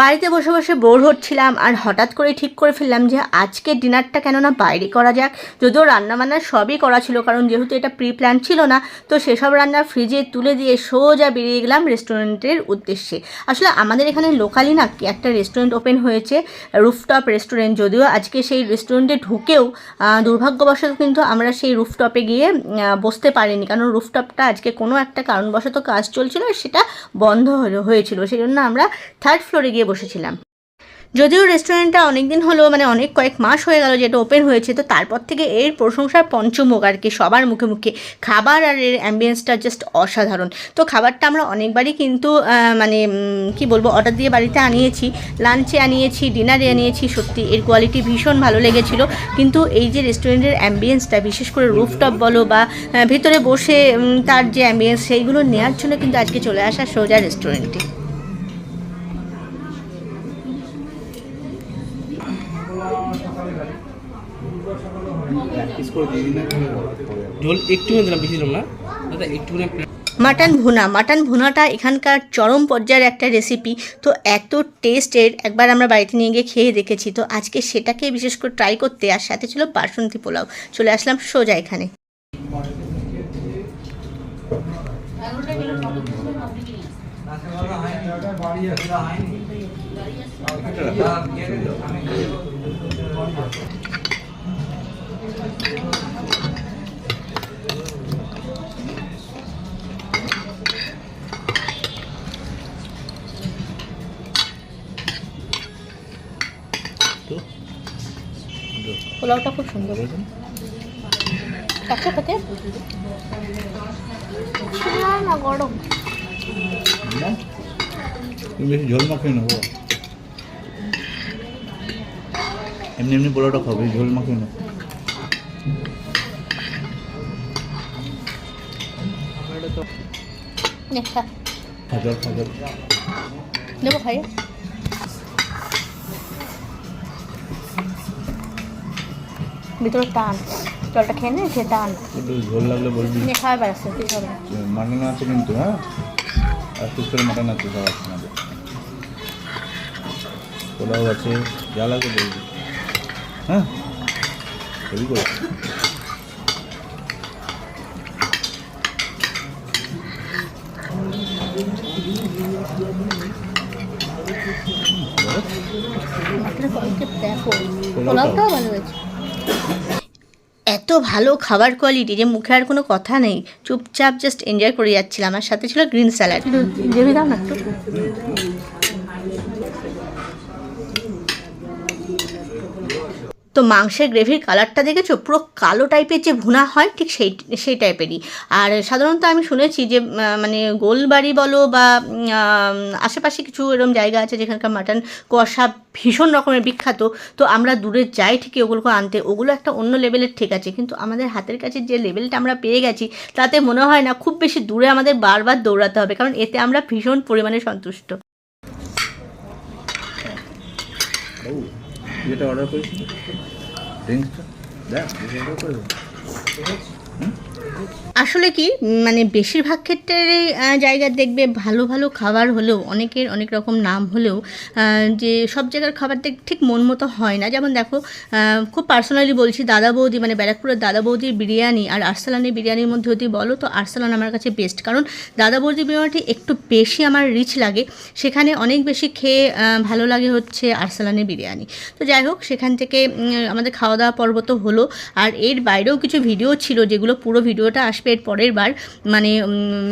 বাড়িতে বসে বসে বোর হচ্ছিলাম আর হঠাৎ করে ঠিক করে ফেললাম যে আজকে ডিনারটা কেন না বাইরে করা যাক। যদিও রান্নাবান্না সবই করা ছিল, কারণ যেহেতু এটা প্রি প্ল্যান ছিল না, তো সেসব রান্না ফ্রিজে তুলে দিয়ে সোজা বেরিয়ে গেলাম রেস্টুরেন্টের উদ্দেশ্যে। আসলে আমাদের এখানে লোকালি না কি একটা রেস্টুরেন্ট ওপেন হয়েছে রুফটপ রেস্টুরেন্ট যদিও আজকে সেই রেস্টুরেন্টে ঢুকেও দুর্ভাগ্যবশত কিন্তু আমরা সেই রুফটপে গিয়ে বসতে পারিনি, কারণ রুফটপটা আজকে কোনো একটা কারণবশত কাজ চলছিল সেটা বন্ধ হয়েছিল। সেই জন্য আমরা থার্ড ফ্লোরে গিয়ে বসেছিলাম। যদিও রেস্টুরেন্টটা অনেক দিন হলো মানে অনেক কয়েক মাস হয়ে গেল যেটা ওপেন হয়েছে, তো তারপর থেকে এর প্রশংসার পঞ্চমুখ আর কি, সবার মুখে মুখে। খাবার আর এর অ্যাম্বিয়েন্সটা জাস্ট অসাধারণ। তো খাবারটা আমরা অনেকবারই কিন্তু মানে কি বলব অর্ডার দিয়ে বাড়িতে আনিয়েছি লাঞ্চে আনিয়েছি ডিনারে আনিয়েছি, সত্যি এর কোয়ালিটি ভীষণ ভালো লেগেছিল। কিন্তু এই যে রেস্টুরেন্টের অ্যাম্বিয়েন্সটা বিশেষ করে রুফটপ বলো বা ভেতরে বসে তার যে অ্যাম্বিয়েন্স সেইগুলো নেওয়ার জন্য কিন্তু আজকে চলে আসা সোজা রেস্টুরেন্টে মাটন ভুনা, মাটন ভুনাটা এখানকার চরম পর্যায়ের একটা রেসিপি তো এত টেস্টের একবার আমরা বাড়িতে নিয়ে গিয়ে খেয়ে দেখেছি। তো আজকে সেটাকে বিশেষ করে ট্রাই করতে, আর সাথে ছিল বাসন্তী পোলাও। চলে আসলাম সোজা এখানে। পোলাওটা খুব সুন্দর। কাছে খেতে না? গরম বেশি ঝোল মাখিয়ে নেব এমনি এমনি পোলাওটা খাবে ঝোল মাখিয়ে নেব খাই ভিতরে টান। জলটা খেয়ে নে খেয়ে টান। একটু ঝোল লাগলে বলবি। নিয়ে খাওয়া বেড়াচ্ছে হবে। না মাটন আছে কিন্তু হ্যাঁ? আর পিস করে মাটন আছে সব আছে আমাদের। পোলাও আছে যা লাগে বলবি। হ্যাঁ? হেভি করে? পোলাওটাও ভালো হয়েছে। এত ভালো খাবার কোয়ালিটি যে মুখে আর কোনো কথা নেই। চুপচাপ জাস্ট এনজয় করে যাচ্ছিলাম। আমার সাথে ছিল গ্রিন স্যালাড দাও না একটু। তো মাংসের গ্রেভির কালারটা দেখেছ? পুরো কালো টাইপের যে ভুনা হয়, ঠিক সেই সেই টাইপেরই। আর সাধারণত আমি শুনেছি যে মানে গোলবাড়ি বলো বা আশেপাশে কিছু এরকম জায়গা আছে যেখানকার মাটন কষা ভীষণ রকমের বিখ্যাত। তো আমরা দূরে যাই ঠিকই ওগুলোকে আনতে, ওগুলো একটা অন্য লেভেলের ঠিক আছে। কিন্তু আমাদের হাতের কাছে যে লেভেলটা আমরা পেয়ে গেছি, তাতে মনে হয় না খুব বেশি দূরে আমাদের বারবার দৌড়াতে হবে, কারণ এতে আমরা ভীষণ পরিমাণে সন্তুষ্ট। যেটা অর্ডার করেছি ড্রিঙ্কসটা দেখ অর্ডার করে দেবো আসলে কি মানে বেশিরভাগ ক্ষেত্রে জায়গার দেখবে ভালো ভালো খাবার হলেও, অনেকের অনেক রকম নাম হলেও যে সব জায়গার খাবার ঠিক মন মতো হয় না। যেমন দেখো খুব পার্সোনালি বলছি, দাদা বৌদি মানে ব্যারাকপুরের দাদা বৌদির বিরিয়ানি আর আরসালানের বিরিয়ানির মধ্যে যদি বলো, তো আরসালান আমার কাছে বেস্ট কারণ দাদা বৌদির বিরিয়ানিটি একটু বেশি আমার রিচ লাগে। সেখানে অনেক বেশি খেয়ে ভালো লাগে হচ্ছে আরসালানের বিরিয়ানি। তো যাই হোক, সেখান থেকে আমাদের খাওয়া দাওয়া পর্ব তো হলো। আর এর বাইরেও কিছু ভিডিও ছিল, যেগুলো পুরো ভিডিওটা আসবে। এর পরের বার মানে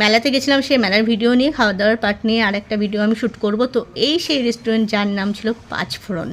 মেলাতে গেছিলাম সেই মেলার ভিডিও নিয়ে, খাওয়া দাওয়ার পার্ট নিয়ে আর একটা ভিডিও আমি শ্যুট করব। তো এই সেই রেস্টুরেন্ট যার নাম ছিল পাঁচফোড়ন।